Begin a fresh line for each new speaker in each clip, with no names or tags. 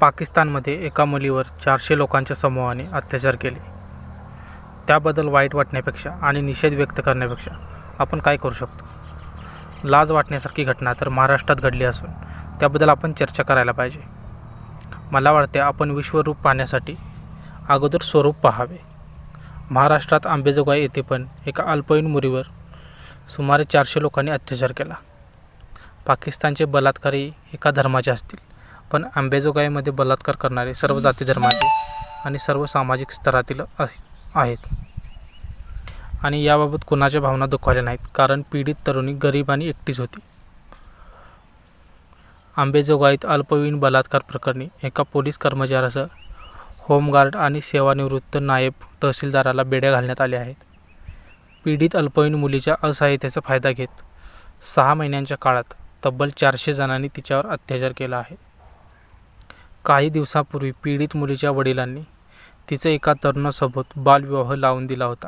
पाकिस्तानमध्ये एका मुलीवर चारशे लोकांच्या समूहाने अत्याचार केले. त्याबद्दल वाईट वाटण्यापेक्षा आणि निषेध व्यक्त करण्यापेक्षा आपण काय करू शकतो? लाज वाटण्यासारखी घटना तर महाराष्ट्रात घडली असून त्याबद्दल आपण चर्चा करायला पाहिजे. मला वाटते आपण विश्वरूप पाहण्यासाठी अगोदर स्वरूप पाहावे. महाराष्ट्रात आंबेजोगाई येथे पण एका अल्पवयीन मुलीवर सुमारे चारशे लोकांनी अत्याचार केला. पाकिस्तानचे बलात्कारी एका धर्माचे असतील. पण आंबेजोगाईमध्ये बलात्कार करणारे सर्व जाती धर्माचे आणि सर्व सामाजिक स्तरातील अस आहेत. आणि याबाबत कुणाच्या भावना दुखावल्या नाहीत कारण पीडित तरुणी गरीब आणि एकटीच होती. आंबेजोगाईत अल्पवयीन बलात्कार प्रकरणी एका पोलीस कर्मचाऱ्यासह होमगार्ड आणि सेवानिवृत्त नायब तहसीलदाराला बेड्या घालण्यात आल्या आहेत. पीडित अल्पवयीन मुलीच्या असहाय्यतेचा फायदा घेत सहा महिन्यांच्या काळात तब्बल चारशे जणांनी तिच्यावर अत्याचार केला आहे. काही दिवसापूर्वी पीडित मुलीच्या वडिलांनी तिचं एका तरुणासोबत बालविवाह लावून दिला होता.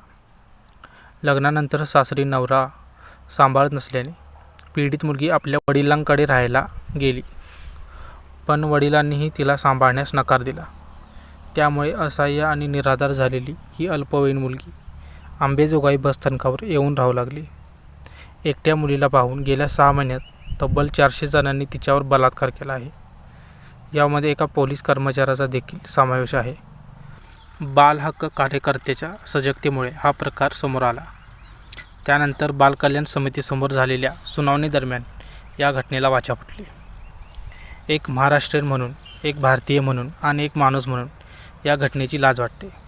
लग्नानंतर सासरी नवरा सांभाळत नसल्याने पीडित मुलगी आपल्या वडिलांकडे राहायला गेली. पण वडिलांनीही तिला सांभाळण्यास नकार दिला. त्यामुळे असहाय्य आणि निराधार झालेली ही अल्पवयीन मुलगी आंबेजोगाई बसस्थानकावर येऊन राहू लागली. एकट्या मुलीला पाहून गेल्या सहा महिन्यात तब्बल चारशे जणांनी तिच्यावर बलात्कार केला आहे. यामध्ये एका पोलीस कर्मचाऱ्याचा देखील समावेश आहे. बालहक्क कार्यकर्त्याच्या सजगतेमुळे हा प्रकार समोर आला. त्यानंतर बालकल्याण समितीसमोर झालेल्या सुनावणीदरम्यान या घटनेला वाचा फुटली. एक महाराष्ट्रीयन म्हणून एक भारतीय म्हणून आणि एक माणूस म्हणून या घटनेची लाज वाटते.